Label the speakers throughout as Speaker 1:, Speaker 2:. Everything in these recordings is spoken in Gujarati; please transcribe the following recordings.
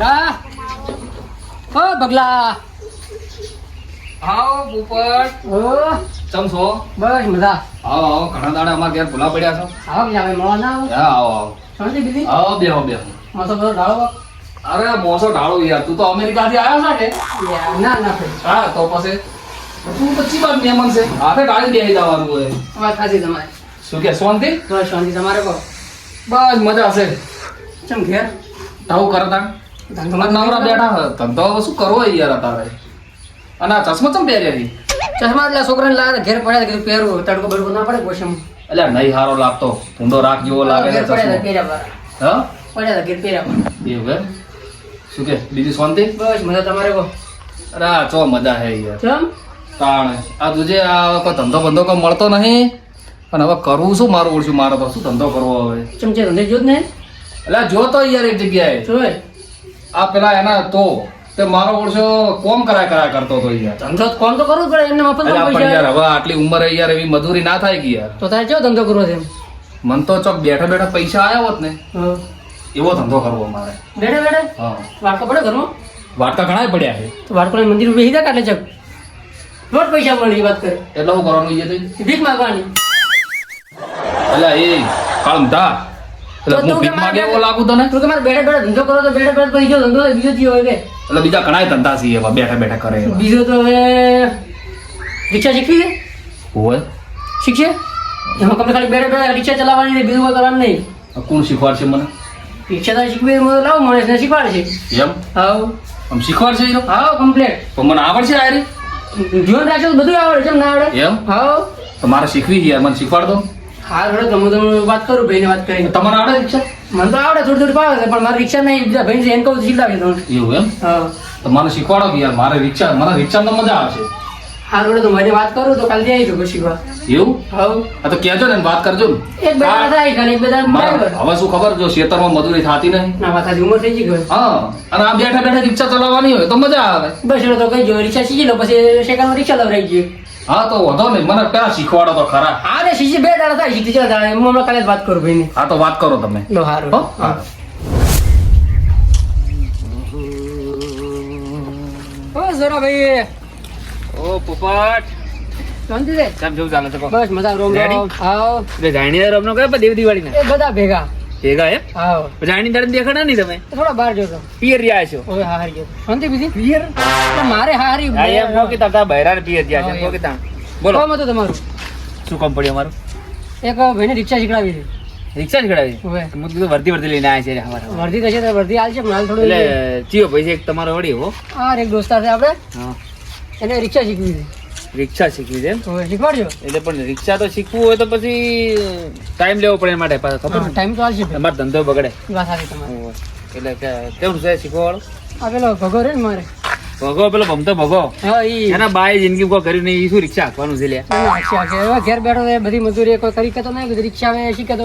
Speaker 1: બગલા ઓ બગલા
Speaker 2: આવો પોપટ
Speaker 1: ઓ
Speaker 2: ચમ છો?
Speaker 1: બસ મજા.
Speaker 2: આવો આવો. ઘણા દાડા અમારા ઘેર ભૂલા પડ્યા છો.
Speaker 1: આવો કે આવે મળવા ના આવો.
Speaker 2: હા આવો આવો.
Speaker 1: શાંતિ બીજી
Speaker 2: આવો બેહો બેહો.
Speaker 1: મોસો બધો ઢાળો
Speaker 2: અરે મોસો ઢાળો યાર. તું તો અમેરિકાથી આવ્યો છે કે?
Speaker 1: ના ના
Speaker 2: હા તો પછી? તું ચી બાદ મહેમાન છે. હાથે ગાડી બેહી જવાનું હોય.
Speaker 1: વાત ખાસી તમારે.
Speaker 2: શું કે શાંતિ?
Speaker 1: બસ શાંતિ તમારે
Speaker 2: બસ મજા છે.
Speaker 1: ચમ ઘેર?
Speaker 2: ઢાઉ કરતા નવરા બેઠા ધંધો હવે શું કરવો યાર તારે અને આ ચશ્મા ચમ પહેર્યા છે
Speaker 1: ચશ્મા એટલે છોકરાને લાગે ઘેર પડ્યા કે પહેરું તડકો બડકો ના પડે કોશમ
Speaker 2: એટલે નહીં હારો લાગતો. ઊંડો રાખ જેવો લાગે છે ચશ્મા.
Speaker 1: પહેર્યા
Speaker 2: હા?
Speaker 1: પડ્યા ઘેર પહેર્યા
Speaker 2: એવું એમ? શું કે? બીજી શાંતિ?
Speaker 1: બસ મજા તમારે કહો?
Speaker 2: અરે આ ચો મજા હે યાર.
Speaker 1: ચમ?
Speaker 2: તાણે. આ તુજે આ કોઈ ધંધો બંધો કોઈ મળતો નહીં. અને હવે કરવું શું મારું ઓળશું મારો તો શું ધંધો કરવો હવે?
Speaker 1: ચમચે ધંધે જોત ને.
Speaker 2: એટલે જો તો યાર એક જગ્યાએ.
Speaker 1: જોય.
Speaker 2: આ પેલા એના તો તે મારો ઓળશો કોમ કરાય કરાય કરતો હતો યાર.
Speaker 1: ધંધો તો કોમ તો કરવું પડે એમને મફત પૈસા
Speaker 2: યાર હવે આટલી ઉંમરે યાર એવી મજૂરી ના થાય કે યાર.
Speaker 1: તો તારે કેવો ધંધો કરવો છે
Speaker 2: મન તો ચોક બેઠા બેઠા પૈસા આવ્યા હોત ને એવો ધંધો કરવો મારે.
Speaker 1: બેઠે બેઠે?
Speaker 2: હા.
Speaker 1: વાટકો પડે ઘરમાં?
Speaker 2: વાટકા ઘણા પડ્યા છે.
Speaker 1: તો વાડકોને મંદિર ઊભી જાય કાઢે ચક. રોજ પૈસા મળી વાત કરે.
Speaker 2: એટલે હું કરવાનું તો?
Speaker 1: ભીખ માંગવાની.
Speaker 2: એટલે એ કાળમધા. એટલે હું ભીખ
Speaker 1: મારે
Speaker 2: માંગે એવો લાગુ તને?
Speaker 1: તું કે મારે બેઠે બેઠે ધંધો કરો તો બેઠે બેઠે બીજો ધંધો હોય, બીજો ચિયો હોય કે?
Speaker 2: એટલે બીજા ઘણા ધંધા છે એવા બેઠા બેઠા કરે એવા.
Speaker 1: બીજો તો હવે રિક્ષા શીખવી છે?
Speaker 2: હોય.
Speaker 1: શીખશે? એમાં તમે ખાલી બેઠા બેઠે રિક્ષા ચલાવવાની છે બીજું કરવાનું નહીં.
Speaker 2: કોણ શીખવાડશે મને?
Speaker 1: રિક્ષા તો શીખવી મને લાવો મળે છે શીખવાડે છે
Speaker 2: એમ?
Speaker 1: હાવ
Speaker 2: આમ શીખવાડશે
Speaker 1: હાવ કમ્પ્લેટ
Speaker 2: પણ મને આવડશે આ રે?
Speaker 1: જીવન રાખશો બધું આવડે છે એમ ના આવડે.
Speaker 2: એમ?
Speaker 1: હાવ
Speaker 2: તો મારે શીખવી છે યાર મને શીખવાડ દો.
Speaker 1: હા રોડ તમે તમે વાત કરું ભાઈને વાત કરીને.
Speaker 2: તમારે આવડે રિક્ષા?
Speaker 1: મને તો આવડે થોડી થોડી પાવે પણ મારી રિક્ષા નહીં ભાઈ એને કહું શીખડાવી દઉં.
Speaker 2: એવું એમ?
Speaker 1: હા.
Speaker 2: તો મને શીખવાડો કે યાર મારે રિક્ષા મારા રિક્ષા તો મજા આવશે.
Speaker 1: હા રોડ તો મારી વાત કરું તો કાલથી આવી જવું શીખવા
Speaker 2: એવું?
Speaker 1: હાવ
Speaker 2: આ તો કહેજો ને વાત કરજો
Speaker 1: એક બે થાય એક બે
Speaker 2: હવે શું ખબર જો ખેતરમાં મજૂરી થતી નહીં.
Speaker 1: ના વાત ઉંમર થઈ ગઈ
Speaker 2: હા અને આ બેઠા બેઠા રિક્ષા ચલાવવાની હોય તો મજા આવે.
Speaker 1: બસ તો કઈ જો રિક્ષા શીખી લો પછી સેકન્ડમાં રિક્ષા લવરાઈ ગઈ
Speaker 2: હા તો વધો ને મને પેલા શીખવાડો તો ખરા.
Speaker 1: હા ને શીશી બે દાડા થાય શીખી દાડા હું હમણાં કાલે વાત કરું ભાઈ
Speaker 2: હા તો વાત કરો તમે.
Speaker 1: લો હારું.
Speaker 2: હા?
Speaker 1: ઓ જરા ભાઈ
Speaker 3: ઓ પોપટ.
Speaker 1: શાંતિ છે?
Speaker 3: કેમ જેવું ચાલે છે
Speaker 1: બસ મજા રોમ? રોમ. આવ
Speaker 3: એટલે જાણીદાર રમનો કયો પણ દેવ દિવાળી
Speaker 1: ને બધા ભેગા.
Speaker 3: ભેગા એમ?
Speaker 1: આવ
Speaker 3: જાણીદાર દેખાડા નહીં તમે?
Speaker 1: થોડા બહાર જોતો
Speaker 3: પિયર રહ્યા છો.
Speaker 1: ઓય હારી ગયો. શાંતિ બીજી? પિયર? મારે હારી
Speaker 3: હા એમ નો કે તાતા બહેરા પિયર રહ્યા છે કહો કે તા બોલો.
Speaker 1: કોમ હતું તમારું?
Speaker 3: શું કામ પડ્યું અમારું?
Speaker 1: એક ભાઈને રિક્ષા શીખડાવી છે.
Speaker 3: રિક્ષા
Speaker 1: શીખડાવી?
Speaker 3: હું કીધું વર્ધી વર્ધી લઈને આવ્યા છે અમારા
Speaker 1: વર્ધી થશે તો વર્ધી આલ છે માલ થોડું
Speaker 3: એટલે ચિયો પૈસા એક તમારો વડી હો.
Speaker 1: આ એક દોસ્તાર છે આપણે.
Speaker 3: હા.
Speaker 1: એને રિક્ષા શીખવી છે.
Speaker 3: રિક્ષા શીખવી છે
Speaker 1: શીખવાડજો.
Speaker 3: એટલે પણ રિક્ષા તો શીખવું હોય તો પછી ટાઈમ લેવો પડે માટે ખબર
Speaker 1: ટાઈમ તો આવશે.
Speaker 3: તમારો ધંધો બગડે. એટલે કે- કેવું છે શીખવાવાળો
Speaker 1: આ પેલો ભગો રે ને મારે.
Speaker 3: ભગો પેલો ભમતો ભગો. એના બાય જિંદગી કોઈ કર્યું નહીં શું રિક્ષા આપવાનું છે
Speaker 1: કે ઘેર બેઠો બધી મજૂરી કોઈ કરી કે તો નહીં રિક્ષા આવે શીખે તો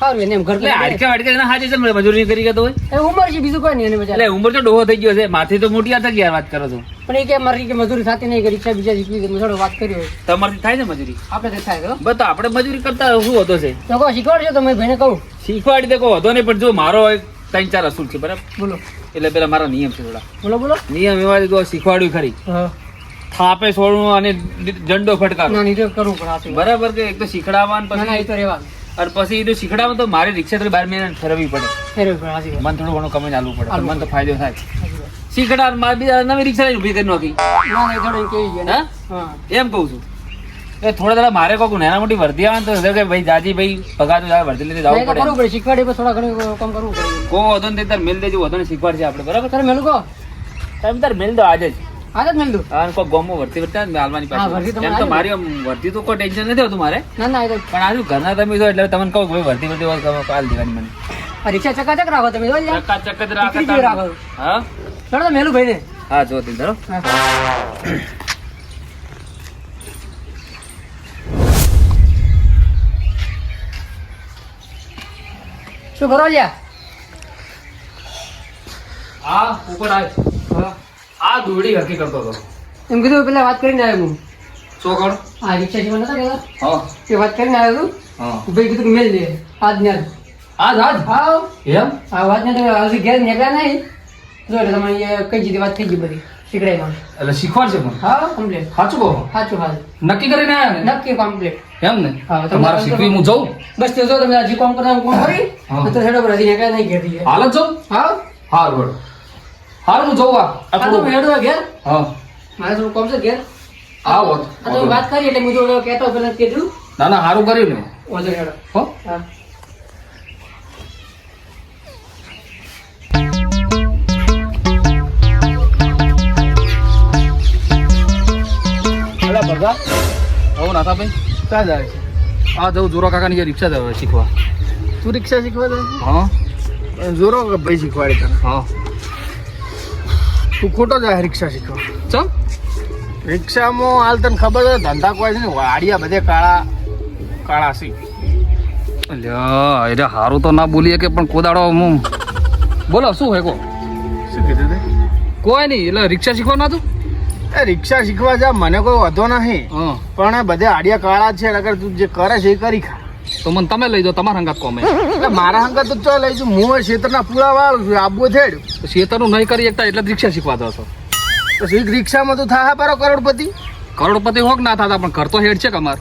Speaker 1: સારું એને એમ ઘર
Speaker 3: એટલે હાડકા વાડકા એના છે મજૂરી કરી ગયો હોય?
Speaker 1: એ ઉંમર છે બીજું કોઈ નહીં એને બજાર.
Speaker 3: એટલે ઉંમર તો ડોહો થઈ ગયો છે. માથે તો મોટી યાર વાત કરો છો.
Speaker 1: પણ એ કે મારી કે મજૂરી થતી નહીં કે રિક્ષા બીજા શીખવી છે થોડો વાત કરી હોય.
Speaker 3: તમારથી થાય ને મજૂરી?
Speaker 1: આપણે થાય તો
Speaker 3: બસ આપણે મજૂરી કરતા શું હતો છે?
Speaker 1: તો કહો શીખવાડજો તો મેં ભાઈને કહું.
Speaker 3: શીખવાડી દે કહો હતો નહીં પણ જો મારો ત્રણ ચાર અસૂલ છે બરાબર?
Speaker 1: બોલો.
Speaker 3: એટલે પેલા મારા નિયમ છે થોડા.
Speaker 1: બોલો બોલો.
Speaker 3: નિયમ એવા છે શીખવાડ્યું ખરી.
Speaker 1: હા.
Speaker 3: થાપે છોડવું અને દંડો ફટકારો.
Speaker 1: તો
Speaker 3: બરાબર કે એક તો શીખડાવવાનું પછી
Speaker 1: તો રહેવા
Speaker 3: અને પછી એ તો શીખડાવવાનું તો મારે રિક્ષા તો બાર મહિના ફેરવવી પડે.
Speaker 1: ફેરવી પડે
Speaker 3: મને થોડું ઘણું કમાઈને આલવું પડે મને તો ફાયદો થાય. શીખડા મારે બીજા નવી રિક્ષા લઈને ઊભી કરી નાખી.
Speaker 1: થોડું
Speaker 3: હા? એમ કહું છું. એ થોડા દાડા મારે કોક નાના મોટી વર્ધી આવે તો કે ભાઈ જાજી ભાઈ પગાર તો વર્ધી લઈને જવું પડે.
Speaker 1: પડે શીખવાડે પણ થોડા ઘણું કામ કરવું પડે.
Speaker 3: કો વધન તે તાર મેલ દેજો વધન શીખવાડશે આપણે બરાબર?
Speaker 1: તારે મેલ કો
Speaker 3: તમે તાર મેલ દો આજે જ.
Speaker 1: આજ મેલ દઉં
Speaker 3: અને કોઈ ગોમો વર્તી વર્તા હાલવાની પાસે એમ તો મારી વર્તી તો કોઈ ટેન્શન નથી હોતું મારે.
Speaker 1: ના ના
Speaker 3: પણ આજુ ઘરના તમે છો એટલે તમને કહું ભાઈ વર્તી વર્તી હોય દેવાની મને.
Speaker 1: રિક્ષા ચકાચક રાખો તમે જો લ્યા.
Speaker 3: ચક્કા ચક્કા જ
Speaker 1: ટીકડી જેવી
Speaker 3: રાખો.
Speaker 1: રાખો
Speaker 3: હા?
Speaker 1: ચલો તો મેલું ભાઈને.
Speaker 3: હા જો તી ધરો.
Speaker 1: શું કરો લ્યા?
Speaker 2: હા ઉપર આય.
Speaker 1: હા.
Speaker 2: આ દોડી હકી કરતો હતો.
Speaker 1: એમ કીધું પેલા વાત કરીને આવ્યો હું
Speaker 2: ચોકડ
Speaker 1: આ રિક્ષા જીવન નતા કહેતા?
Speaker 2: હા.
Speaker 1: તે વાત કરીને આવ્યો
Speaker 2: હા.
Speaker 1: તું ભાઈ કીધું કે મેલ દે. આજ ને આજ.
Speaker 2: આજ
Speaker 1: હા.
Speaker 2: એમ?
Speaker 1: આ વાત ને હજી ઘેર નીકળ્યા નહીં.
Speaker 4: જો એટલે તમે કઈ જીધી વાત થઈ ગઈ બધી? શીખડાઈ
Speaker 2: એટલે શીખવાડશે પણ?
Speaker 4: હા કમ્પ્લીટ
Speaker 2: સાચું કહો?
Speaker 4: સાચું હાલ
Speaker 2: નક્કી કરીને આવ્યા ને?
Speaker 4: નક્કી કમ્પ્લીટ
Speaker 2: એમ ને?
Speaker 4: હા, તમે
Speaker 2: તમારે શીખવી હું જઉં?
Speaker 4: બસ તે જો તમે હજી કામ કરતા કામ કરી તો હેડો પર હજી કઈ નહીં ઘેરી
Speaker 2: હાલ જ જાઉં?
Speaker 4: હા.
Speaker 2: હાર વડ હાર હું જઉં આ.
Speaker 4: તો
Speaker 2: આપણું
Speaker 4: ઘેર.
Speaker 2: હા.
Speaker 4: મારે થોડું કામ છે ઘેર.
Speaker 2: આવો
Speaker 4: આ તો વાત કરી એટલે હું જો કહેતો પેલા કીધું.
Speaker 2: ના ના સારું કર્યું ને
Speaker 4: ઓજો હેડો.
Speaker 2: હો.
Speaker 4: હા.
Speaker 3: ભગા.
Speaker 2: હો નાથાભાઈ.
Speaker 3: ક્યાં જાય છે?
Speaker 2: આ જવું જોરા કાકાની રિક્ષા જવા શીખવા.
Speaker 3: તું રિક્ષા શીખવા જાય
Speaker 2: હા.
Speaker 3: જોરો ભાઈ શીખવાડે તને?
Speaker 2: હા.
Speaker 3: તું ખોટો જાય રિક્ષા શીખવા
Speaker 2: ચમ?
Speaker 3: રિક્ષામાં હાલ તને ખબર છે ધંધા કોઈ છે ને વાડિયા બધે કાળા કાળા સી
Speaker 2: એટલે હારું તો ના બોલીએ કે પણ કોદાડો હું બોલો શું હે કો
Speaker 3: શું કીધું તે?
Speaker 2: કોઈ નહીં એટલે રિક્ષા શીખવા ના તું?
Speaker 3: એ રિક્ષા શીખવા જા મને કોઈ વધો નહીં. પણ બધે આડિયા કાળા છે અગર તું જે કરે છે એ કરી ખા.
Speaker 2: તો મને તમે લઈ જાઓ તમારા હંગાત કોમે.
Speaker 3: મારા હંગાત તો ચાલ લઈ જઉં હું ક્ષેત્રના પૂરા વાળું છું આબુ થેડ
Speaker 2: તો શેતરનું નહીં કરી એકતા એટલે રિક્ષા શીખવા દો છો.
Speaker 3: રિક્ષામાં તો થાહા પારો કરોડપતિ.
Speaker 2: કરોડપતિ હોક ના થતા પણ ઘર તો હેડ છે કમાર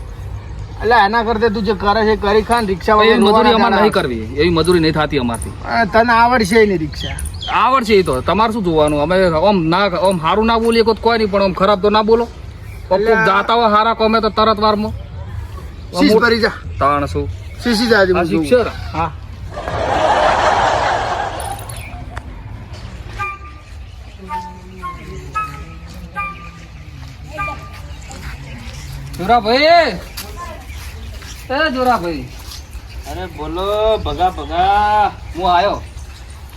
Speaker 3: એટલે એના કરતા તું જે કરે છે કરી ખાન રિક્ષા
Speaker 2: એવી મજૂરી અમારે નહીં કરવી એવી મજૂરી નહીં થતી અમારથી.
Speaker 3: તને આવડશે નહીં રિક્ષા.
Speaker 2: આવડશે એ તો તમારે શું જોવાનું? અમે ઓમ ના ઓમ સારું ના બોલીએ કોઈ કોઈ નહીં પણ ઓમ ખરાબ તો ના બોલો. જાતા હોય સારા કોમે તો તરત વારમાં.
Speaker 3: શીશ ભરી જા.
Speaker 2: શું
Speaker 3: શીશી જાજે હું.
Speaker 2: શિક્ષર
Speaker 3: હા.
Speaker 2: જોરાભાઈ. એ જોરાભાઈ.
Speaker 3: અરે બોલો ભગા ભગા.
Speaker 2: હું આયો.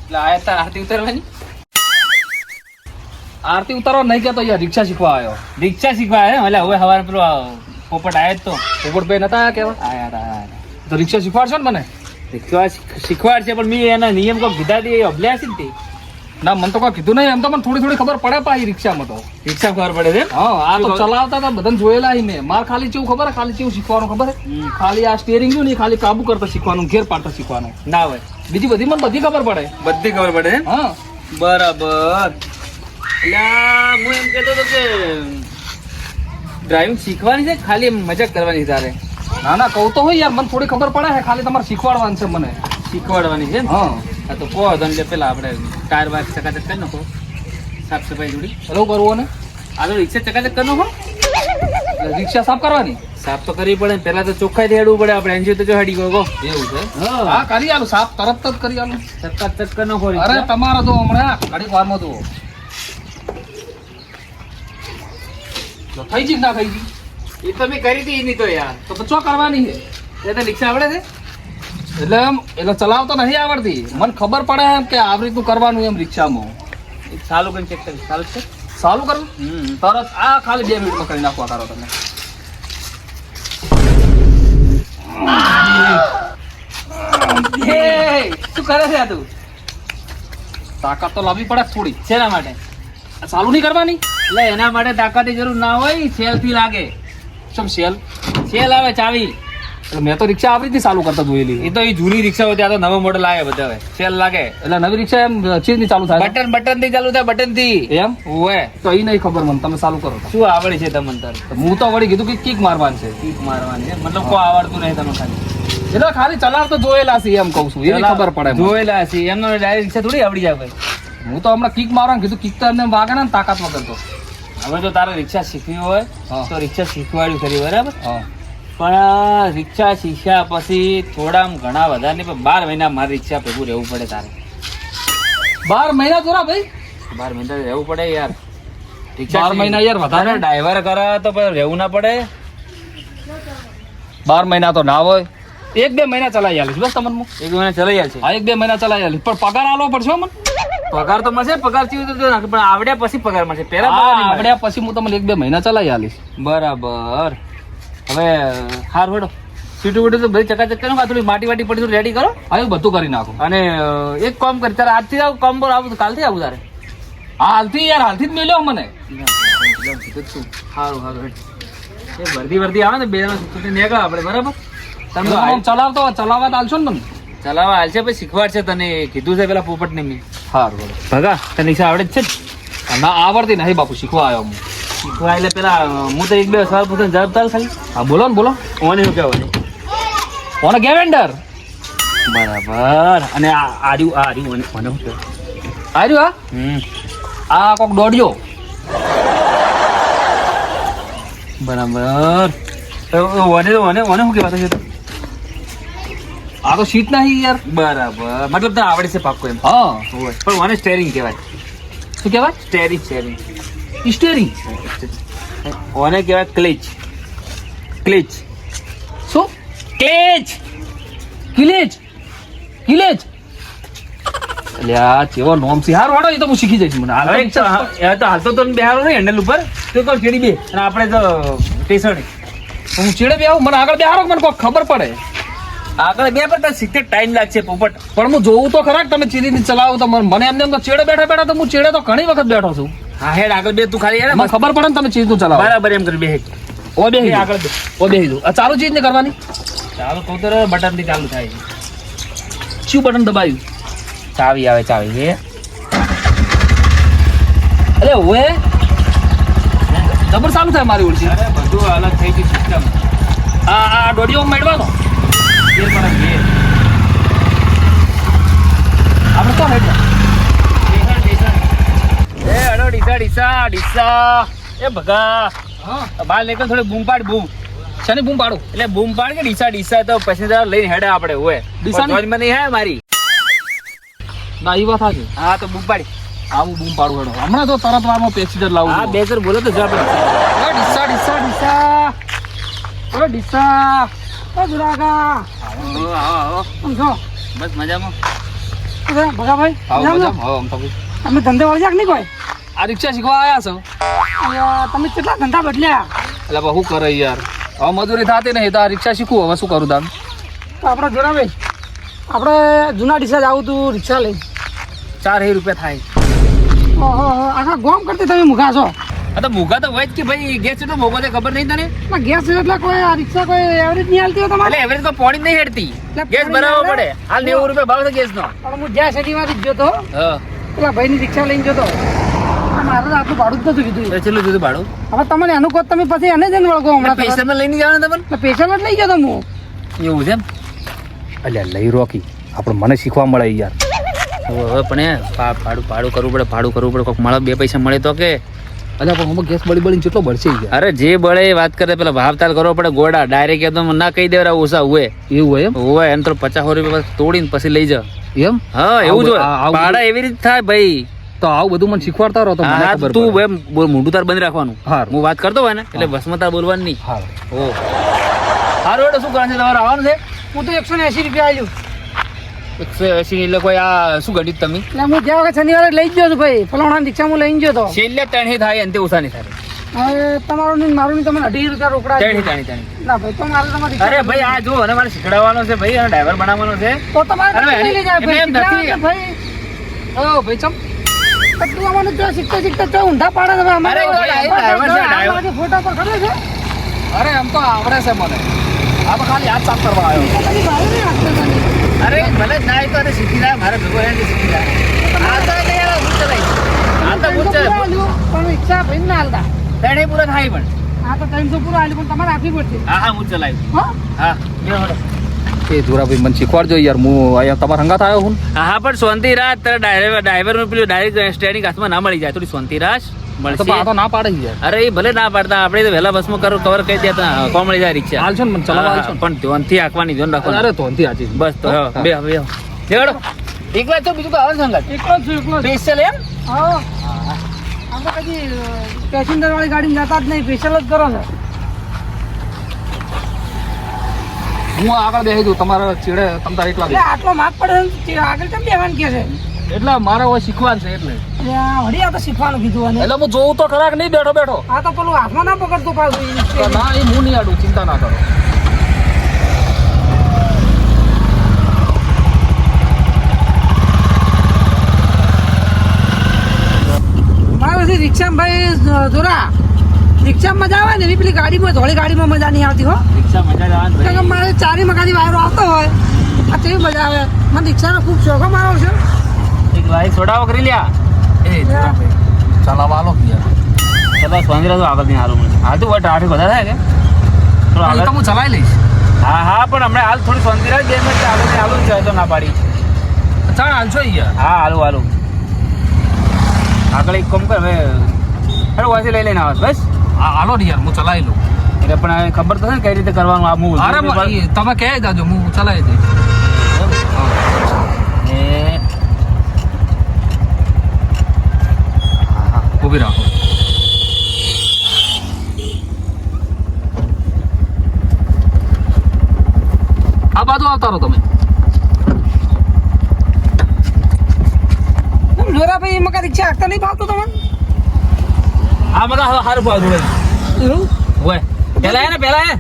Speaker 2: એટલે આયા તાર આરતી ઉતારવાની? આરતી ઉતારવા નહીં કેતો યાર રિક્ષા શીખવા આવ્યો
Speaker 3: રિક્ષા શીખવા આવ્યો એટલે હવે સવારે પેલો પોપટ આવ્યો જ તો.
Speaker 2: પોપટભાઈ નતા આયા કેવા
Speaker 3: આયા તા, આયા. તો
Speaker 2: રિક્ષા શીખવાડશો ને મને?
Speaker 3: રિક્ષા શીખ- શીખવાડશે પણ મેં એના નિયમ કોઈ કીધા દે અભ્યાસ જ તે
Speaker 2: ના મને તો કોઈ કીધું નહીં એમ તો મને થોડી થોડી ખબર પડે પાછી રિક્ષામાં તો.
Speaker 3: રિક્ષા ખબર પડે છે
Speaker 2: હા આ તો ચલાવતા હતા બધાને જોયેલા હી મેં. માર ખાલી ચેવું ખબર? ખાલી ચેવું શીખવાનું ખબર ખાલી આ સ્ટેરિંગ ને ખાલી કાબુ કરતા શીખવાનું ઘેર પાડતા શીખવાનું.
Speaker 3: ના હોય.
Speaker 2: બીજી બધી મને બધી ખબર પડે.
Speaker 3: બધી ખબર પડે
Speaker 2: હા.
Speaker 3: બરાબર. એટલે હું એમ કહેતો હતો કે ડ્રાઇવિંગ શીખવાની છે ખાલી મજાક કરવાની તારે?
Speaker 2: ના ના કહું તો હોય યાર મને થોડી ખબર પડે છે ખાલી તમારે શીખવાડવાનું છે મને.
Speaker 3: શીખવાડવાની છે
Speaker 2: હા.
Speaker 3: હા તો કહો તો એટલે પેલા આપણે ટાયર વાયર ચકાચક કરી નાખો. સાફ સફાઈ જોડી.
Speaker 2: હલો કરવો ને
Speaker 3: આ તો રિક્ષા ચકાચક કરી નાખો
Speaker 2: રિક્ષા સાફ કરવાની?
Speaker 3: સાફ તો કરવી પડે પેલા તો ચોખ્ખાઈ હેડવું પડે આપણે એનજીઓ તો જો હેડી ગયો
Speaker 2: એવું છે?
Speaker 3: હા.
Speaker 2: કરી આલું સાફ તરત જ કરી આલું.
Speaker 3: ચકાચક કરી નાખો
Speaker 2: અરે. તમારો તો હમણાં ઘડી વારમાં જુઓ થઈ ગઈ ના થઈ ગઈ
Speaker 3: એ તો મેં કરી હતી એની તો યાર.
Speaker 2: તો પછી શું કરવાની છે?
Speaker 3: એ તો રિક્ષા આવડે છે.
Speaker 2: એટલે એમ એટલે ચલાવતો નહીં આવડતી. મને ખબર પડે એમ કે આવી રીતનું કરવાનું એમ રિક્ષામાં.
Speaker 3: સારું કરીને ચેક કરી સારું છે?
Speaker 2: સારું કરવું? તરત આ ખાલી બે મિનિટમાં કરી નાખવા કરો તમે
Speaker 3: શું કરે છે આ તું?
Speaker 2: તાકાત તો લાવવી પડે થોડી.
Speaker 3: શેના માટે?
Speaker 2: ચાલુ નહીં કરવાની?
Speaker 3: એટલે એના માટે તાકાતની જરૂર ના હોય સેલથી લાગે.
Speaker 2: શું સેલ?
Speaker 3: સેલ આવે ચાવી.
Speaker 2: એટલે મેં તો રિક્ષા આપણી રીતે ચાલુ કરતા જોયેલી.
Speaker 3: એ તો એ જૂની રિક્ષા હતી આ તો નવો મોડલ આવે બધા સેલ લાગે.
Speaker 2: એટલે નવી રિક્ષા એમ ચીજની ચાલુ થાય
Speaker 3: બટન બટનથી ચાલુ થાય બટનથી
Speaker 2: એમ?
Speaker 3: ઓએ
Speaker 2: તો એ નહીં ખબર મને તમે ચાલુ કરો
Speaker 3: શું આવડે છે તમને તારે
Speaker 2: હું તો વળી કીધું કે કિક મારવાની છે.
Speaker 3: કીક મારવાની છે મતલબ કોઈ આવડતું નહીં તમે ખાલી.
Speaker 2: એટલે ખાલી ચલાવતો જોયેલા છે એમ કહું છું. એ ખબર પડે
Speaker 3: જોયેલા છે એમનો ડાયરેક્ટ રિક્ષા થોડી આવડી જાય ભાઈ.
Speaker 2: હું તો હમણાં કિક મારવાનું કીધું. કિક તો એમને વાગે ને તાકાત વગર તો.
Speaker 3: હવે જો તારે રિક્ષા શીખવી હોય. તો રિક્ષા શીખવાડ્યું ખરી બરાબર?
Speaker 2: હા.
Speaker 3: પણ રિક્ષા શીખ્યા પછી થોડા ઘણા વધારે નહીં પણ બાર મહિના મારે રિક્ષા ભેગું રહેવું પડે તારે.
Speaker 2: બાર મહિના થોડા ભાઈ?
Speaker 3: બાર મહિના રહેવું પડે યાર.
Speaker 2: બાર મહિના યાર વધારે
Speaker 3: ડ્રાઈવર કરે તો પછી રહેવું ના પડે.
Speaker 2: બાર મહિના તો ના હોય. એક બે મહિના ચલાવી આલીશ બસ તમને હું.
Speaker 3: એક મહિના ચલાવી છે
Speaker 2: હા એક બે મહિના ચલાવી આલીશ. પણ પગાર આલો પડશે મને.
Speaker 3: પગાર તો મળશે પગાર ચીવું તો નાખે, પણ આવડ્યા પછી પગાર મળશે. પહેલા પગાર.
Speaker 2: આવડ્યા પછી હું તમને એક બે મહિના ચલાવી આલીશ.
Speaker 3: બરાબર. હવે હાર વડો. સીટું વીટું તો બધી ચકાચક કરો થોડી માટી વાટી પડી રેડી કરો.
Speaker 2: હા બધું કરી નાખો.
Speaker 3: અને એક કામ કરી તારે આજથી આવું કામ પર આવું કાલથી આવું તારે.
Speaker 2: હા હાલથી યાર હાલથી જ મેલ્યો મને.
Speaker 3: સારું સારું એ વર્દી વર્દી આવે ને બે જણા સુધી નીકળો આપણે બરાબર? તમે
Speaker 2: ચલાવતો ચલાવવા તો આલશો ને મને
Speaker 3: ચલાવવા હાલશે પછી શીખવાડશે તને. કીધું છે પેલા પોપટ ને મેં
Speaker 2: સારું
Speaker 3: ભગા તને ઈચ્છા આવડે જ છે ને?
Speaker 2: આવડતી નહીં બાપુ શીખવા આવ્યો હું.
Speaker 3: શીખવા એટલે પેલા હું તો એક બે સવાલ પૂછે જવાબ તાલ ખાલી.
Speaker 2: હા બોલો ને બોલો.
Speaker 3: ઓને શું કહેવાનું?
Speaker 2: ઓને ગેવેન્ડર?
Speaker 3: બરાબર. અને આ આર્યું આ આર્યું મને શું કહેવાય?
Speaker 2: આવ્યું હા?
Speaker 3: હમ.
Speaker 2: આ કોક દોડ્યો.
Speaker 3: બરાબર. મને ઓને ઓને ઓને શું કહેવાતા છે?
Speaker 2: આ તો સીટ નહીં યાર.
Speaker 3: બરાબર. મતલબ તને આવડે છે પાક્કો એમ.
Speaker 2: હા.
Speaker 3: પણ મને સ્ટેરિંગ કહેવાય.
Speaker 2: શું કહેવાય?
Speaker 3: સ્ટેરિંગ સ્ટેરિંગ
Speaker 2: સ્ટેરિંગ
Speaker 3: ઓને કહેવાય ક્લેચ. ક્લેચ.
Speaker 2: શું?
Speaker 3: ક્લેચ!
Speaker 2: કિલેજ એટલે કેવો નોમ છે. હાર વાળો એ તો હું શીખી જઈશ મને. હાલ તો
Speaker 3: હવે તો હા- તો હાલતો તો બેહારો ને હેન્ડલ ઉપર. તો કોણ ચડી બે. અને આપણે તો ટેસણ.
Speaker 2: હું ચેડે બે આવું? મને આગળ બે હારો મને કોઈ ખબર પડે?
Speaker 3: આગળ બે પર સિત્તેર ટાઈમ લાગશે પોપટ.
Speaker 2: પણ હું જોઉં તો ખરા તમે ચીરીને ચલાવો તો મને મને એમને એમ તો ચેડે બેઠા બેઠા તો હું ચેડે તો ઘણી વખત બેઠો છું.
Speaker 3: હા હેડ આગળ બે તું ખાલી
Speaker 2: મને ખબર પડે ને તમે ચીજનું ચલાવો.
Speaker 3: બરાબર એમ કરી બે
Speaker 2: ઓ બે
Speaker 3: આગળ
Speaker 2: ઓ બે આ ચાલુ ચીજ ને કરવાની?
Speaker 3: ચાલો કહું તો બટનથી ચાલુ થાય.
Speaker 2: શું બટન દબાયું
Speaker 3: ચાવી આવે ચાવી એ
Speaker 2: અરે ઓએ. જબર ચાલુ થાય મારી ઉલટી
Speaker 3: અરે બધું અલગ થઈ ગયું સિસ્ટમ
Speaker 2: આ આ દોડીઓ મેળવાનો?
Speaker 3: એ પણ બે
Speaker 2: આપણે તો હેડ
Speaker 3: ટેસણ ટેસણ એ અડો ડીસા ડીસા ડીસા. એ ભગા. બાર નીકળ થોડી બૂમ પાડ બૂમ.
Speaker 2: શની બૂમ પાડું?
Speaker 3: એટલે બૂમ પાડ કે ડીસા ડીસા તો પેસેન્જર લઈને હેડે આપણે હોય નહીં હે મારી.
Speaker 2: ના એ વાત સાચી.
Speaker 3: હા તો બૂમ પાડી.
Speaker 2: આવું બૂમ પાડું હેડો. હમણાં તો તરત વારમાં પેસેન્જર લાવું
Speaker 3: હા બે જણ બોલો તો જવાબ
Speaker 4: અરે ડીસા ડીસા ડીસા. ડીસા. અરે દુરાગા
Speaker 3: આવો આવો
Speaker 4: જો
Speaker 3: બસ મજામાં.
Speaker 4: ભગાભાઈ. તમે ધંધે વળગ્યા કે નહીં કોઈ?
Speaker 2: આ રિક્ષા શીખવા આવ્યા છો?
Speaker 4: તમે કેટલા ધંધા બદલ્યા?
Speaker 2: એટલે બહુ કરે યાર? હવે મજૂરી થતી નહીં તો આ રિક્ષા શીખવું. હવે શું કરું તમે
Speaker 4: તો આપણે જોડાભાઈ આપણે જૂના રિક્ષા આવું તું રિક્ષા લઈ.
Speaker 3: ચાર રૂપિયા થાય.
Speaker 4: ઓહો આખા ગોમ કરતી તમે મુખા છો?
Speaker 3: તો મોઘા તો હોય જ કે ભાઈ ગેસ તો મોઘો છે ખબર નહીં તને?
Speaker 4: ના ગેસ એટલે કોઈ આ રિક્ષા કોઈ એવરેજ નહીં હાલતી તમારે?
Speaker 3: એટલે એવરેજ તો પોણી નહીં હેડતી. ગેસ
Speaker 4: પોણી
Speaker 3: ભરાવવો પડે. હાલ નેવું રૂપિયા ભાવ છે ગેસ નો.
Speaker 4: પણ હું જ્યાં સિટીમાંથી માંથી જોતો
Speaker 2: હા.
Speaker 4: પેલા ભાઈની રિક્ષા લઈને જોતો મારે તો આટલું ભાડું જ નતું કીધું
Speaker 3: કેટલું જુદું ભાડું?
Speaker 4: હવે તમને એનું કોત તમે પછી એને જઈને વળગો હમણાં
Speaker 3: પૈસામાં લઈને જવાના તમને?
Speaker 4: એટલે પૈસા જ લઈ ગયો તમે હું.
Speaker 3: એવું છે એમ?
Speaker 2: અલ્યા લઈ રોકી. આપણે મને શીખવા મળે યાર.
Speaker 3: હવે પણ એ ભાડું ભાડું કરવું પડે ભાડું કરવું પડે. કોઈક મળે બે પૈસા મળે તો કે.
Speaker 2: અલ્યા પણ હું ગેસ બળી બળીને કેટલો બળશે
Speaker 3: અરે જે બળે એ વાત કરે પેલા ભાવતાલ કરવો પડે ગોડા ડાયરેક્ટ એકદમ ના કહી દેવરા ઓછા હોય
Speaker 2: એવું હોય એમ?
Speaker 3: હોય એમ તો પચાસ રૂપિયા તોડીને પછી લઈ જા.
Speaker 2: એમ?
Speaker 3: હા એવું જ હોય. ભાડા એવી રીતે થાય ભાઈ.
Speaker 2: તો આવું બધું મને શીખવાડતા રહો તો મને ખબર
Speaker 3: તું એમ મોઢું તાર બંધ રાખવાનું.
Speaker 2: હારું.
Speaker 3: હું વાત કરતો હોય ને એટલે બસમાં તાર બોલવાનું. નહીં
Speaker 2: હા
Speaker 3: ઓ એટલે શું કરવાનું છે? તમારે આવવાનું છે?
Speaker 4: હું તો એકસો ને એસી રૂપિયા આવ્યું
Speaker 3: એકસો એસી એટલે કોઈ આ શું ગણ્યું તમે?
Speaker 4: એટલે હું વખત શનિવારે લઈ ગયો છું ભાઈ. ફલાણા રિક્ષા હું લઈને ગયો તો.
Speaker 3: છેલ્લે ત્રણેય થાય અંતે ઓછા નહીં થાય.
Speaker 4: હવે તમારું મારું નહીં તમને અઢી રૂપિયા રોકડા
Speaker 3: ત્રણેય ત્રણેય ત્રણેય.
Speaker 4: ના ભાઈ તો મારે તમારી
Speaker 3: અરે ભાઈ આ જો અને મારે શીખડાવવાનો છે ભાઈ અને ડ્રાઈવર બનાવવાનો છે.
Speaker 4: તો તમારે લઈ જાય ભાઈ? ભાઈ?
Speaker 2: ઓ ભાઈ ચમ.
Speaker 4: કેટલું અમારે તો શીખતા શીખતા તો ઊંધા પાડે અમારે ફોટા પર ખબર છે?
Speaker 2: અરે એમ તો આવડે છે મને. આ ખાલી હાથ સાફ કરવા આવ્યો.
Speaker 3: અરે ભલે ના તો અરે શીખી જાય મારે ભેગો એને શીખી જાય આ તો નહીં યાર, હું ચલાવીશ. આ તો હું
Speaker 4: પણ ઈચ્છા ભઈ ના હાલતા.
Speaker 3: તેણે પૂરા થાય પણ.
Speaker 4: હા તો ટાઈમ તો પૂરો આલી પણ તમારે આપવી પડશે.
Speaker 3: હા હા હું ચલાવીશ
Speaker 4: હા?
Speaker 3: હા
Speaker 2: એ જોરાભાઈ મને શીખવાડજો યાર હું અહીંયા તમારા હંગાત આવ્યો હું.
Speaker 3: હા હા પણ શાંતિ રાત તારા ડ્રાઈવર ડ્રાઈવર પેલું ડાયરેક્ટ સ્ટેરિંગ હાથમાં ના મળી જાય થોડી શાંતિ
Speaker 2: તો
Speaker 3: મળશે?
Speaker 2: આ તો ના પાડે યાર.
Speaker 3: અરે એ ભલે ના પાડતા આપણે તો વહેલા બસમાં કરો કવર કરી દેતા કોણ મળી જાય રિક્ષા.
Speaker 2: હાલ છે ને મને ચલાવવા હાલ
Speaker 3: પણ આંકવાની ધ્યાન રાખવાનું.
Speaker 2: અરે ધોનથી આજે
Speaker 3: બસ તો બે બે. લેવડો. એકલા છો બીજું તો આવે સંગત?
Speaker 4: એકલો છું એકલો
Speaker 3: સ્પેશિયલ એમ?
Speaker 4: હા. આમ કદી પેસેન્જર વાળી ગાડી જતા જ નહીં સ્પેશિયલ જ કરો છો.
Speaker 2: હું આગળ બેસી દઉં તમારા ચીડે તમ તાર એકલા
Speaker 4: આટલો માગ પડે આગળ કેમ બેવાનું કે છે.
Speaker 2: એટલે મારે હવે શીખવાનું છે એટલે.
Speaker 4: આ તો શીખવાનું કીધું અને
Speaker 2: એટલે હું જોઉં તો ખરાક નહીં? બેઠો બેઠો.
Speaker 4: આ તો પેલું હાથમાં ના પકડતું પાછું
Speaker 2: ના એ હું નહીં આડું ચિંતા ના કરો.
Speaker 4: રિક્ષામાં ભાઈ જોરા રિક્ષામાં મજા આવે ને પેલી ગાડીમાં ધોળી ગાડીમાં મજા નહીં આવતી હો.
Speaker 3: રિક્ષા મજા
Speaker 4: મારે ચારી મકાની વાયરો આવતો હોય આ કેવી મજા આવે. મને રિક્ષાનો ખૂબ શોખ મારો છે.
Speaker 3: ભાઈ. સોડા કરી લ્યા.
Speaker 2: એ જરા ભાઈ. ચલાવવા આલો યાર.
Speaker 3: ચલા સ્વામિરા તો આગળ નહીં હારું મને હાલ તો ટ્રાફિક વધારે થાય કે?
Speaker 2: તો
Speaker 3: આગળ.
Speaker 2: હું ચલાવી લઈશ.
Speaker 3: હા હા પણ હમણાં હાલ થોડી સ્વામિરા બે મિનિટ આગળ ને હાલું છે તો ના પાડી.
Speaker 2: ચાલ હાલશો અહીંયા.
Speaker 3: હા હાલું હાલું. આગળ એક કામ કર હવે અરે વાસી લઈ લઈને આવે બસ.
Speaker 2: હા હાલો ને યાર હું ચલાવી લઉં.
Speaker 3: એટલે પણ હવે ખબર તો છે ને કઈ રીતે કરવાનું આ મૂવ
Speaker 2: અરે તમે કહે જાજો હું ચલાવી દઈશ.
Speaker 3: એ
Speaker 2: ઊભી રાખો. આ બાજુ આવતા રહો તમે.
Speaker 4: જોરાભાઈ એમાં કાંઈ રિક્ષા હાંકતા નહીં ફાવતું તમને?
Speaker 3: આ બધા પાડું હોય
Speaker 4: એવું?
Speaker 3: હોય પેલા હે ને પેલા હે.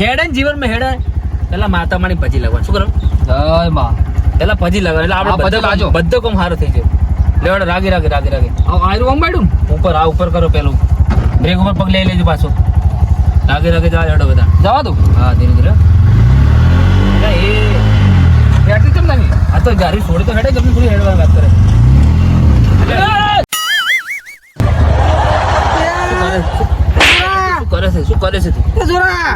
Speaker 3: હેડ ને જીવનમાં હેડ. પેલા માતા માની ભજી લગવાનું. શું કરો?
Speaker 2: જય માં.
Speaker 3: પેલા ભજી લાગવાનું. એટલે આપણે. બધો બધો કામ સારો થઈ જાય. લેવડ રાગી રાગી રાગી રાગી.
Speaker 2: આયરું અંબાડ્યું
Speaker 3: ઉપર આ ઉપર કરો પેલું. બ્રેક ઉપર પગ લઈ લેજો પાછો. રાગી રાગી જવા જડો બધા.
Speaker 2: જવા દઉં
Speaker 3: હા ધીરે ધીરે. એ
Speaker 2: બેટરી કેમ
Speaker 3: આ તો ગાડી છોડી તો હેડે તમને થોડી હેડવા વાત કરે. શું કરે છે? શું કરે છે તું?
Speaker 4: જોરા!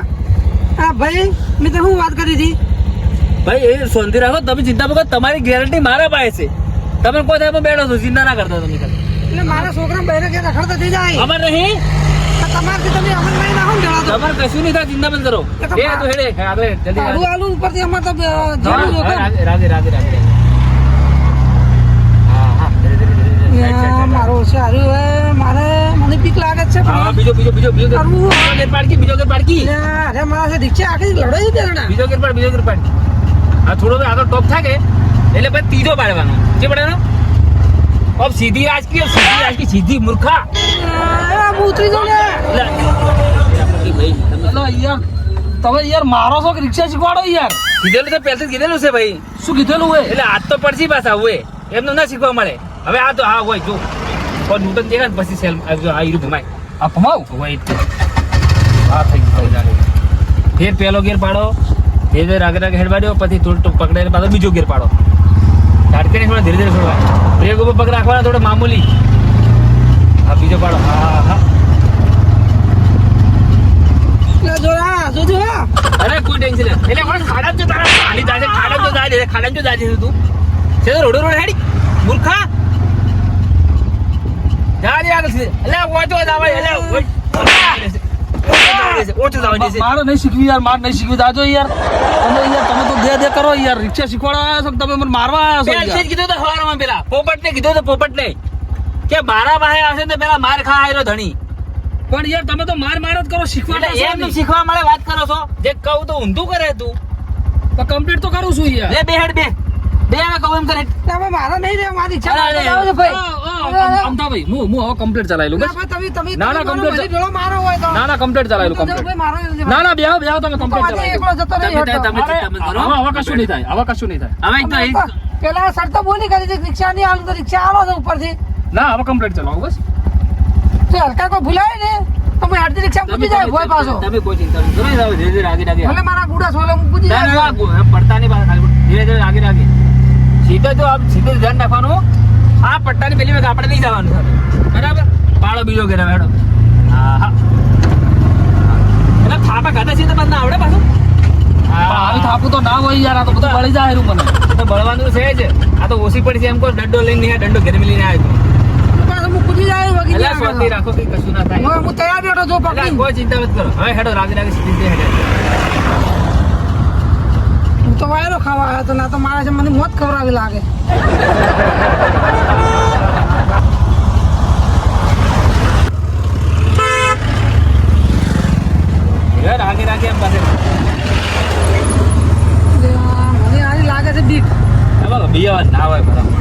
Speaker 4: હા ભાઈ મેં તો શું વાત કરી હતી?
Speaker 3: ભાઈ એ સોંધી રાખો તમે ચિંતા કરો તમારી ગેરંટી મારા પાસે છે. તમે કોઈ થાય બેઠો છો ચિંતા ના કરતા તમે
Speaker 4: એટલે મારા છોકરા બહેરે કે રખડતા થઈ જાય.
Speaker 3: ખબર નહીં?
Speaker 4: તમારથી તમે અમલ નહીં નાખો ને જણાતો
Speaker 3: તમારે કશું નહીં થાય ચિંતા બંધ કરો.
Speaker 4: એ તો
Speaker 3: હેડે આગળ જલ્દી
Speaker 4: આલુ આલુ ઉપરથી અમારે તો જેવું. મારો હોશિયારી હવે મારે મને બીક લાગે છે પણ
Speaker 3: બીજો બીજો બીજો બીજો ગેર. પાડકી બીજો ગેર પાડકી.
Speaker 4: અરે મારા રિક્ષા આખી લડાઈ દે
Speaker 3: બીજો ગેર પાડ બીજો ગેર આ થોડો તો આગળ ટોપ થાય કે? એટલે પછી ત્રીજો પાડવાનો. જે પાડવાનો? ઓમ સીધી રાજકીય સીધી રાજકીય સીધી
Speaker 4: મૂર્ખા. ઉતરી જાઉં
Speaker 3: તમે
Speaker 2: યાર મારો છો રિક્ષા શીખવાડો યાર.
Speaker 3: કીધેલું તો પહેલેથી કીધેલું છે ભાઈ.
Speaker 2: શું કીધેલું હોય?
Speaker 3: એટલે આજ તો પડશે પાછા હોય એમને ના શીખવા મળે. હવે આ તો હા હોય જો. પણ ન્યૂટન દેખાય પછી સેલ આ હીરું ઘુમાય.
Speaker 2: આ ઘુમાવ?
Speaker 3: હોય આ થઈ ગયું ફેર પેલો ગેર પાડો. ફેર ધીરે આગળ આગળ હેડ પાડ્યો પછી થોડું ટૂંક પકડાઈને પાછો બીજો ગેર પાડો. ઝાટકીને થોડા ધીરે ધીરે છોડવા. બ્રેક ઉપર પગ રાખવાના થોડો મામૂલી. હા બીજો પાડો. હા હા
Speaker 4: જોજો
Speaker 3: અરે કોઈ ટેન્શન એટલે કોણ ખાડા જો તારા ખાલી દાજે ખાડા જો દાજે ખાડા જો દાજે તું. છે રોડો રોડ હેડી. મૂર્ખા. જા આગળ છે. એટલે ઓછો એટલે દાવા દેશે
Speaker 2: મારે નહીં શીખવી યાર મારે નહીં શીખવી. દાજો યાર. તમે યાર તમે તો દે દે કરો યાર. રિક્ષા શીખવાડવા આવ્યા છો તમે મને મારવા આવ્યા છો?
Speaker 3: કીધું તો ખવારમાં પેલા પોપટને કીધું તો પોપટને કે મારા પાસે આવશે ને પેલા માર ખા આયરો ધણી.
Speaker 2: પણ યાર તમે તો માર માર જ કરો શીખવાડવા એમ.
Speaker 3: શીખવા મળે વાત કરો છો. જે કહું તો ઊંધું કરે તું.
Speaker 2: તો કમ્પ્લીટ તો કરું છું યાર.
Speaker 3: લે બે હેડ બે. બે કહું એમ કરે.
Speaker 4: તમે મારા નહીં રે મારી ઈચ્છા
Speaker 3: અરે, અરે,
Speaker 4: લાવો ભાઈ
Speaker 2: આ, આ, અમ- અમદાભાઈ હું હું હવે કમ્પ્લીટ ચલાવી બસ.
Speaker 4: તમે તમે
Speaker 2: ના, ના,
Speaker 4: તમે
Speaker 2: complete
Speaker 4: મને ભેળો મારો હોય તો.
Speaker 2: ના ના કમ્પ્લીટ ચલાવી લઉં
Speaker 4: હું તો જાઉં,
Speaker 2: કમ્પ્લીટ ના ના બેહો બેહો તમે કમ્પ્લીટ
Speaker 4: આજે
Speaker 2: ચલાવી
Speaker 4: એકલો જતો
Speaker 3: તમે
Speaker 4: રહ્યો
Speaker 3: ત્યાં-
Speaker 4: હતો.
Speaker 3: તમે-
Speaker 2: અરે,
Speaker 3: તમે કરો.
Speaker 2: હવે હવે કશું નહીં થાય હવે કશું નહીં થાય.
Speaker 3: હવે તો
Speaker 4: પેલા સર તો બોલી કરી હતી, રિક્ષા નહીં આલું તો રિક્ષા આલો છો ઉપરથી.
Speaker 2: ના હવે કમ્પ્લીટ ચલાવો બસ.
Speaker 4: તો હલકા કોઈ ભૂલાય ને તો હું રિક્ષા પૂછી જાય ભોય પાછો.
Speaker 3: તમે કોઈ ચિંતા નહીં. ધીરે ધીરે
Speaker 4: ભલે મારા ગુડા સોલે હું
Speaker 3: ના ના, પડતા નહીં ધીરે ધીરે આગે આગે સીધે તો આમ સીધે ધ્યાન રાખવાનું. આ પટ્ટાની પેલી વખત આપણે નહીં જવાનું સાથે બરાબર? પાડો બીજો ઘેરા હેડો. હા હા. એટલે થાપા ખાતા છે તો બંધ ના આવડે પાછું?
Speaker 2: આવી થાપું તો ના હોય યાર આ તો બધું બળી જાય મને.
Speaker 3: તો બળવાનું છે જ. આ તો ઓછી પડી છે એમ કહો દંડો લઈને દંડો ઘેર લઈને આવ્યો
Speaker 4: પૂછી જાય વગી
Speaker 3: રાખો કઈ કશું ના થાય.
Speaker 4: હું તૈયાર બેઠો છું પકડી
Speaker 3: કોઈ ચિંતા મત કરો. હવે હેડો રાગે રાગે સીધી હેડે.
Speaker 4: તો વાયરો ખાવા આવ્યો તો ના તો મારા છે મને મોત ખવડાવી લાગે
Speaker 3: યાર રાગે રાગે એમ પાસે
Speaker 4: એટલે મને આની લાગે છે બીક
Speaker 3: હવે બિયાવા ના હોય બરાબર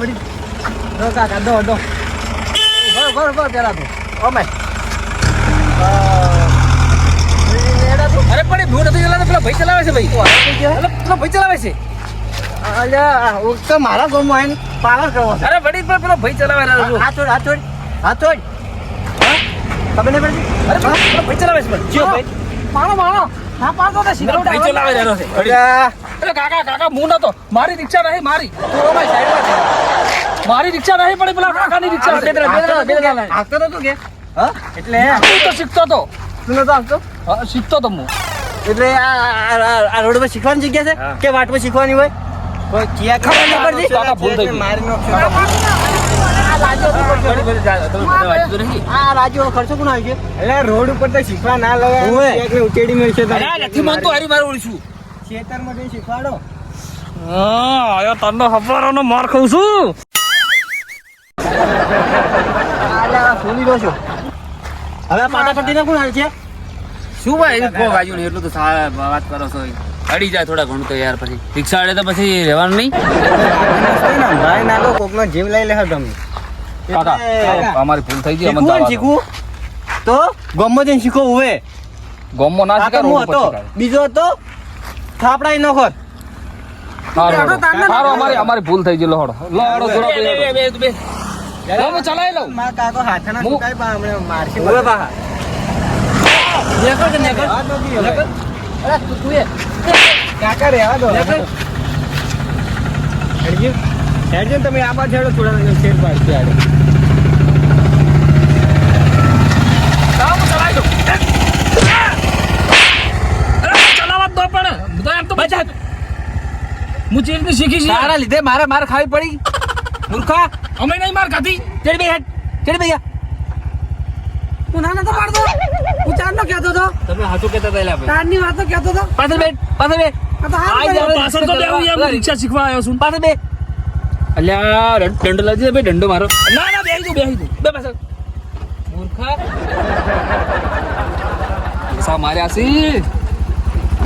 Speaker 3: માણસ યાર
Speaker 4: એટલે આ હું કહેતો હતો ને
Speaker 3: અરે પણ એ ભૂલ નથી ચલાવતો પેલા ભાઈ ચલાવે છે ભાઈ. પેલો ભાઈ ચલાવે છે.
Speaker 4: મારા ગામમાં આવીને પાલન કરવો
Speaker 3: અરે વડીલ પણ પેલો ભાઈ ચલાવે.
Speaker 4: હાથોડ હાથોડ હાથોડ
Speaker 5: ખબર નહીં પડતી? અરે ભાઈ ચલાવે છે ભાઈ ચિયો ભાઈ.
Speaker 4: માણો મારો ના પાડતો તો
Speaker 5: ભાઈ ચલાવે. રહ્યો છે. અરે.
Speaker 2: કાકા કાકા હું નતો. મારી રિક્ષા નહીં મારી. તું ભાઈ સાઈડમાં. મારી રિક્ષા નહીં પડી પેલા કાકાની રિક્ષા. છે.
Speaker 5: હાંકતો તો તું કે. હા? એટલે
Speaker 2: હું તો શીખતો તો.
Speaker 5: તું નતો હાંકતો
Speaker 2: હા, શીખતો તો હું.
Speaker 5: એટલે આ રોડ પર શીખવાની જગ્યા છે કે વાટ પર શીખવાની હોય? કોઈ કિયા ખબર ન પડતી. મારી નાખશો.
Speaker 6: રોડ ઉપર તો શીખવા ના એકને ઉકેડી મળશે
Speaker 2: નથી માનતો હારી મારે ઓળીશું
Speaker 6: ખેતરમાં જઈને શીખવાડો.
Speaker 2: હા આયો તને ખબર માર ખાઉં છું.
Speaker 5: છો. હવે પાટા પટ્ટીને કોણ હાલ છે?
Speaker 3: શું ભાઈ કો વાજુ એટલું તો વાત કરો છો. અડી જાય થોડા ઘણું તો યાર પછી. રિક્ષા અડે તો પછી રહેવાનું નહીં.
Speaker 6: ભાઈ નાખો કોકનો જીવ લઈ લેહો તમે.
Speaker 2: કાકા. અમારી ભૂલ થઈ ગઈ
Speaker 5: ને શીખવું? તો ગોમો જઈને શીખો ઉવે.
Speaker 2: ગોમો ના શીખાય
Speaker 5: હું હતો. બીજો હતો. થાપડાઈ નખો
Speaker 4: ના
Speaker 2: અમારી અમારી ભૂલ થઈ ગઈ લો હળો જોડો. લો, ચલાવી લઉં.
Speaker 6: મારા કાકો હાથના પણ મારશે
Speaker 5: ઉવે પાહા નેકળ કે નેકળ?
Speaker 6: વાત નથી હવે.
Speaker 5: નેકળ. અરે તું તું
Speaker 6: કાકા રેવા દો.
Speaker 5: નેકળ.
Speaker 6: હેડજો તમે આ બાજુ હેડો થોડા શેર પાસ આડે
Speaker 2: હું. તો તો. હું ચીજની શીખી છે.
Speaker 5: તારા લીધે મારે માર ખાવી પડી. મૂર્ખા.
Speaker 2: અમે નહીં માર ખાધી.
Speaker 5: ચડી ભાઈ હેડ ચડી ભાઈ
Speaker 4: તું ના નતો પાડતો હું ચાંદનો કહેતો હતો.
Speaker 5: તમે હાથું કહેતા હતા એલા ભાઈ.
Speaker 4: ચાંદની વાતો કહેતો હતો.
Speaker 5: પાછળ બેઠ પાછળ બેઠ.
Speaker 4: આ તો.
Speaker 5: જાઓ.
Speaker 2: પાછળ તો બેહું એમ રિક્ષા શીખવા આવ્યો છું.
Speaker 5: પાછળ બે
Speaker 3: અલ્યા દંડો લાવજે ભાઈ દંડો મારો.
Speaker 2: ના ના બેહી દઉં બેહી દઉં બે પાછળ.
Speaker 5: મૂર્ખા.
Speaker 2: સા માર્યા સી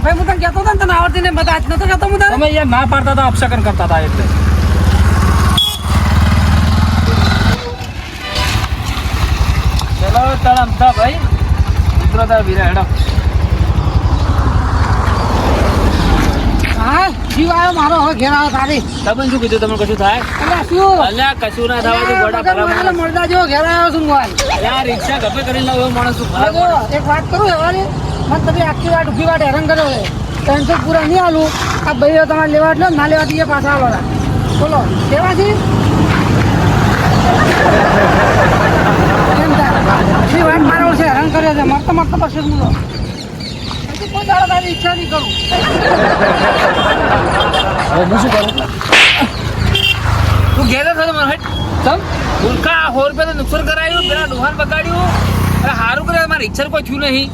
Speaker 4: ભાઈ હું તને કહેતો હતો ને તને આવડતી ને બધા નતો કહેતો હું તને?
Speaker 2: તમે યાર ના પાડતા હતા અપશકન કરતા હતા એટલે.
Speaker 5: ચલો તળમ થા ભાઈ. મિત્રો તાર વીરા હેડો.
Speaker 4: હા જીવ આવ્યો મારો હવે ઘેર આવ્યો તારી.
Speaker 3: તમે શું કીધું? તમને કશું થાય?
Speaker 4: અલ્યા શું?
Speaker 3: અલ્યા કશું ના થવા
Speaker 4: મારેલો જેવો ઘેર આવ્યો છું મોબાઈલ
Speaker 3: અલ્યા રિક્ષા કરીને લાવો એવો માણસ
Speaker 4: જો એક વાત કરું એવાની મને તમે આખી વાત હેરાન કર્યો છે ત્રણસો પૂરા નહીં આલું આ ભાઈઓ તમારે લેવા એટલે ના લેવા દઈએ પાછા આવવાના બોલો આખી વાત મારા વર્ષે હેરાન કર્યો છે. મસ્ત મસ્ત પછી કોઈ દાડો તારી ઈચ્છા નહીં કરું.
Speaker 2: હવે હું શું કરું?
Speaker 3: તું ઘેરે થયો મારો હેટ
Speaker 2: ચલ
Speaker 3: મૂર્ખા સો રૂપિયા તો નુકસાન કરાયું પેલા દુકાન બગાડ્યું. અરે સારું કરે મારે રિક્ષા કોઈ થયું નહીં.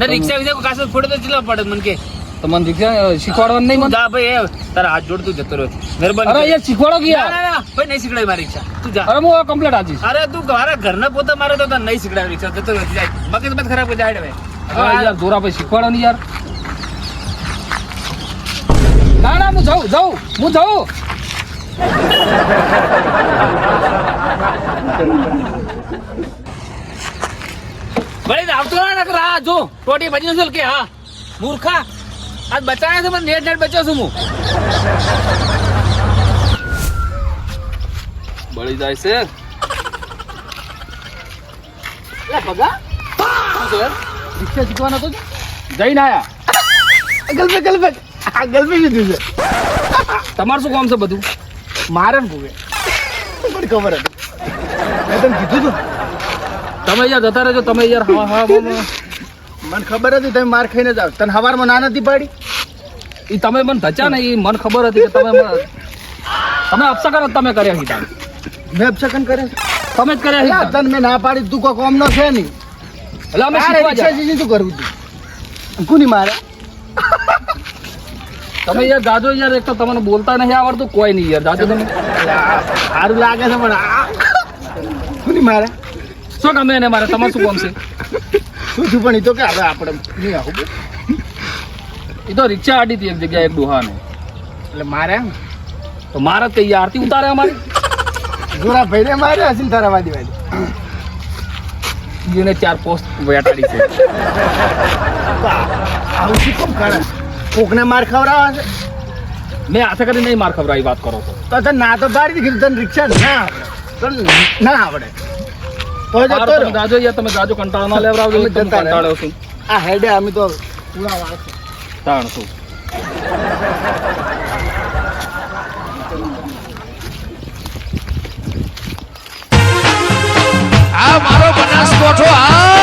Speaker 3: ને રિક્ષા વિશે કોઈ કાસો ફોડે તો ચીલા પડે મને કે?
Speaker 2: તમને રિક્ષા શીખવાડવાનું નહીં
Speaker 3: તું
Speaker 2: મને?
Speaker 3: જા ભાઈ એ તારા હાથ જોડ તું જતો રહ્યો. મહેરબાની
Speaker 2: અરે. યાર શીખવાડો કે યાર?
Speaker 3: ના ના ભાઈ નહીં શીખડાય મારી રિક્ષા. તું જા.
Speaker 2: અરે હું કમ્પ્લીટ આજીશ
Speaker 3: અરે તું મારા ઘરના પોતા મારે તો તને નહીં શીખડાય રિક્ષા. જતો રહ્યો જાય. મગજ મત ખરાબ કરી જાય
Speaker 2: યાર દોરા ભાઈ શીખવાડો ને યાર. ના ના હું જાઉં જાઉં હું જાઉં.
Speaker 3: ભાઈ આવતો ના નકર જો ટોટી ભજી નસલ કે હા મૂર્ખા. આજ બચાવ્યા છે મને નેટ નેટ બચ્યો છું હું.
Speaker 2: બળી જાય છે.
Speaker 5: લે
Speaker 2: રિક્ષા શીખવાનો હતો જઈને આયા.
Speaker 6: ગલપે ગલબે આ ગલપે લીધું છે.
Speaker 2: તમારું શું કામ છે બધું?
Speaker 6: મારે ને ભૂગે. મને ખબર હતી. મેં તને કીધું તું
Speaker 2: તમે યાર જતા રહેજો તમે યાર હા હા
Speaker 6: મને ખબર હતી તમે માર ખાઈને જાવ તને હવારમાં ના નથી પાડી?
Speaker 2: એ તમે મને ધચા ને એ મને ખબર હતી કે તમે તમે અપસકન તમે કર્યા સીધા
Speaker 6: મેં અપશકન કર્યા
Speaker 2: તમે જ કર્યા
Speaker 6: તને મેં ના પાડી તું કોઈ કોમ નો છે નહીં.
Speaker 2: એટલે અમે શીખવા જાય.
Speaker 6: શું કરવું તું? કોની મારે?
Speaker 2: તમે યાર જાજો યાર એક તો તમને બોલતા નહીં આવડતું કોઈ નહીં યાર. જાજો તમે.
Speaker 6: સારું લાગે છે પણ કોની મારે?
Speaker 2: શું ગમે એને મારે? તમારે શું ગમશે છે?
Speaker 6: શું છું પણ એ તો કે હવે આપણે નહીં આવું
Speaker 2: એ તો રિક્ષા આડી હતી એક જગ્યાએ એક દુહાને.
Speaker 6: એટલે મારે? એમ
Speaker 2: તો મારે કઈ આરતી ઉતારે અમારી?
Speaker 6: જોરા ભાઈને મારે હસીને તારા વાદી વાદી
Speaker 2: બીજું ચાર પોસ્ટ વેટાડી છે.
Speaker 6: આવું શું કેમ કરે? કોકને માર ખવડાવે છે?
Speaker 2: મેં આશા કરી નહીં માર ખવડાવી વાત કરો
Speaker 6: તો. તો ના તો ગાડી દીધી તને રિક્ષા ના તો ના આવડે. તો જતો
Speaker 2: જાજો યાર તમે જાજો કંટાળો ના લેવડાવજો તમે કંટાળો છું.
Speaker 6: આ હેડે અમે તો પૂરા વાત
Speaker 2: તાણ છું આ મારો 多转。